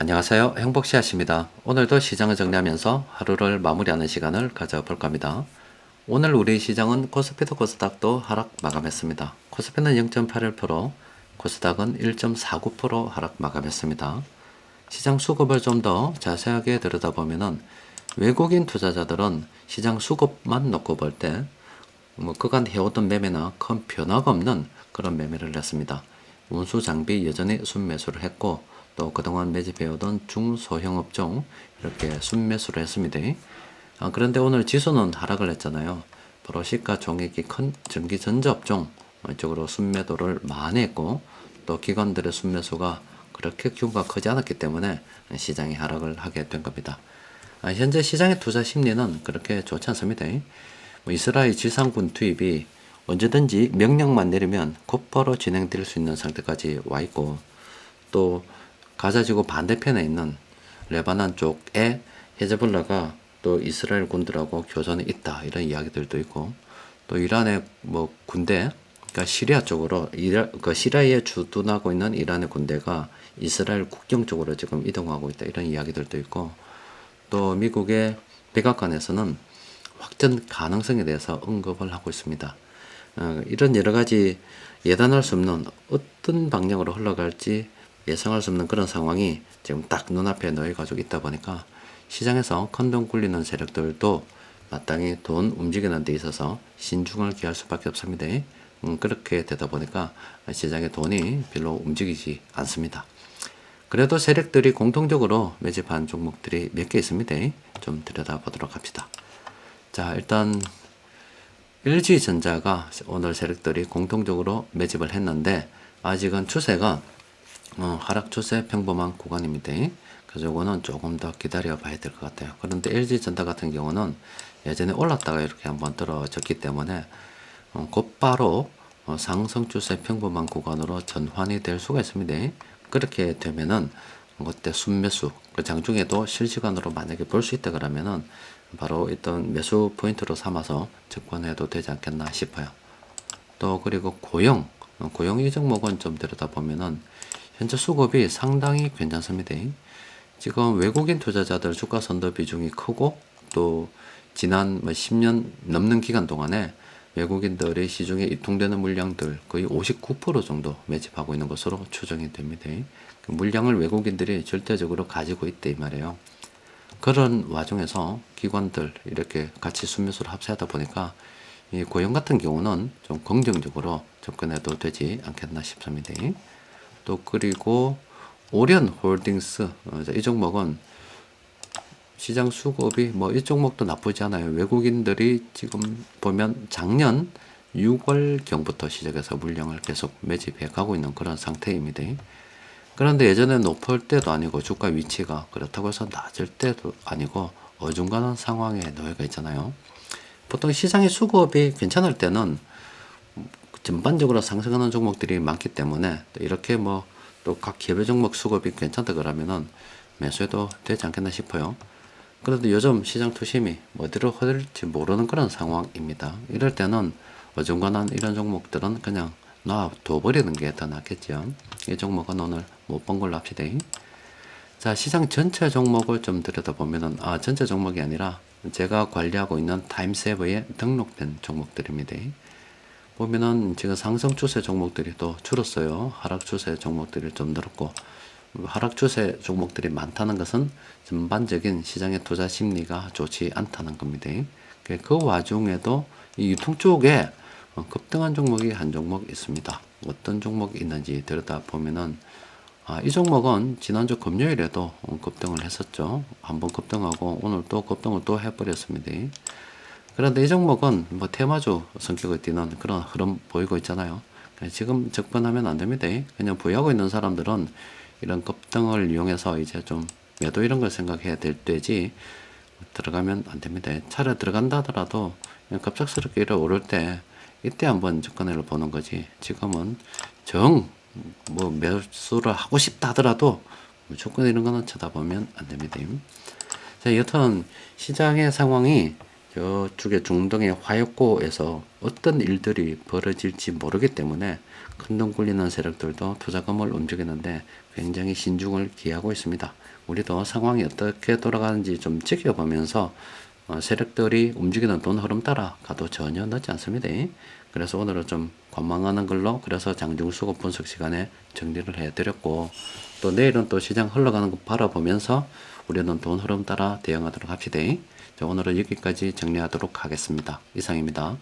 안녕하세요. 행복시아입니다 오늘도 시장을 정리하면서 하루를 마무리하는 시간을 가져볼까 합니다. 오늘 우리 시장은 코스피도 코스닥도 하락 마감했습니다. 코스피는 0.81%, 코스닥은 1.49% 하락 마감했습니다. 시장 수급을 좀 더 자세하게 들여다보면은 외국인 투자자들은 시장 수급만 놓고 볼 때 뭐 그간 해오던 매매나 큰 변화가 없는 그런 매매를 했습니다. 운수 장비 여전히 순매수를 했고 또 그동안 매집해오던 중소형 업종 이렇게 순매수를 했습니다. 아, 그런데 오늘 지수는 하락을 했잖아요. 바로 시가 종액이 큰 전기 전자 업종 이쪽으로 순매도를 많이 했고 또 기관들의 순매수가 그렇게 규모가 크지 않았기 때문에 시장이 하락을 하게 된 겁니다. 아, 현재 시장의 투자 심리는 그렇게 좋지 않습니다. 뭐 이스라엘 지상군 투입이 언제든지 명령만 내리면 곧바로 진행될 수 있는 상태까지 와 있고 또 가자지구 반대편에 있는 레바논 쪽에 헤즈볼라가 또 이스라엘 군들하고 교전이 있다 이런 이야기들도 있고 또 이란의 뭐 군대 그러니까 시리아 쪽으로 이라, 그 시리아에 주둔하고 있는 이란의 군대가 이스라엘 국경 쪽으로 지금 이동하고 있다 이런 이야기들도 있고 또 미국의 백악관에서는 확전 가능성에 대해서 언급을 하고 있습니다. 어, 이런 여러 가지 예단할 수 없는 어떤 방향으로 흘러갈지 예상할 수 없는 그런 상황이 지금 딱 눈앞에 놓여 가지고 있다 보니까 시장에서 큰돈 굴리는 세력들도 마땅히 돈 움직이는 데 있어서 신중을 기할 수밖에 없습니다. 음, 그렇게 되다 보니까 시장의 돈이 별로 움직이지 않습니다. 그래도 세력들이 공통적으로 매집한 종목들이 몇 개 있습니다. 좀 들여다보도록 합시다. 자, 일단 LG전자가 오늘 세력들이 공통적으로 매집을 했는데 아직은 추세가 어, 하락 추세 평범한 구간입니다. 그래서 이거는 조금 더 기다려 봐야 될 것 같아요. 그런데 LG전자 같은 경우는 예전에 올랐다가 이렇게 한번 떨어졌기 때문에 어, 곧바로 어, 상승 추세 평범한 구간으로 전환이 될 수가 있습니다. 그렇게 되면은 그때 순매수 그 장중에도 실시간으로 만약에 볼 수 있다 그러면은 바로 있던 매수 포인트로 삼아서 접근해도 되지 않겠나 싶어요. 또 그리고 고용 고용 이 종목은 좀 들여다보면은 현재 수급이 상당히 괜찮습니다. 지금 외국인 투자자들 주가 선도 비중이 크고 또 지난 뭐 10년 넘는 기간 동안에 외국인들의 시중에 유통되는 물량들 거의 59% 정도 매집하고 있는 것으로 추정이 됩니다. 그 물량을 외국인들이 절대적으로 가지고 있대 이 말이에요. 그런 와중에서 기관들 이렇게 같이 순매수를 합세하다 보니까 이 고용 같은 경우는 좀 긍정적으로 접근해도 되지 않겠나 싶습니다. 또 그리고 오련 홀딩스 어, 이 종목은 시장 수급이 뭐 이 종목도 나쁘지 않아요. 외국인들이 지금 보면 작년 6월 경부터 시작해서 물량을 계속 매집해 가고 있는 그런 상태입니다. 그런데 예전에 높을 때도 아니고 주가 위치가 그렇다고 해서 낮을 때도 아니고 어중간한 상황에 놓여가 있잖아요. 보통 시장의 수급이 괜찮을 때는 전반적으로 상승하는 종목들이 많기 때문에 이렇게 뭐 또 각 개별 종목 수급이 괜찮다 그러면은 매수해도 되지 않겠나 싶어요. 그래도 요즘 시장 투심이 어디로 흐를지 모르는 그런 상황입니다. 이럴 때는 어중간한 이런 종목들은 그냥 놔둬버리는 게 더 낫겠죠. 이 종목은 오늘 못 본 걸로 합시다. 자, 시장 전체 종목을 좀 들여다보면은, 아, 전체 종목이 아니라 제가 관리하고 있는 타임세버에 등록된 종목들입니다. 보면은 지금 상승 추세 종목들이 또 줄었어요. 하락 추세 종목들이 좀 늘었고, 하락 추세 종목들이 많다는 것은 전반적인 시장의 투자 심리가 좋지 않다는 겁니다. 그 와중에도 이 유통 쪽에 급등한 종목이 한 종목 있습니다. 어떤 종목이 있는지 들여다보면은 아, 이 종목은 지난주 금요일에도 급등을 했었죠. 한번 급등하고 오늘 또 급등을 또 해버렸습니다. 그런데 이 종목은 뭐 테마주 성격을 띠는 그런 흐름 보이고 있잖아요. 지금 접근하면 안 됩니다. 그냥 보유하고 있는 사람들은 이런 급등을 이용해서 이제 좀 매도 이런 걸 생각해야 될 때지 들어가면 안 됩니다. 차라리 들어간다 하더라도 갑작스럽게 이래 오를 때 이때 한번 접근을 보는 거지. 지금은 정 뭐 매수를 하고 싶다 하더라도 무조건 이런 거는 쳐다보면 안 됩니다. 자, 여튼 시장의 상황이 저쪽에 중동의 화약고에서 어떤 일들이 벌어질지 모르기 때문에 큰돈 굴리는 세력들도 투자금을 움직이는데 굉장히 신중을 기하고 있습니다. 우리도 상황이 어떻게 돌아가는지 좀 지켜보면서 어, 세력들이 움직이는 돈 흐름 따라 가도 전혀 늦지 않습니다. 그래서 오늘은 좀 관망하는 걸로 그래서 장중수급 분석 시간에 정리를 해드렸고 또 내일은 또 시장 흘러가는 거 바라보면서 우리는 돈 흐름 따라 대응하도록 합시다. 자, 오늘은 여기까지 정리하도록 하겠습니다. 이상입니다.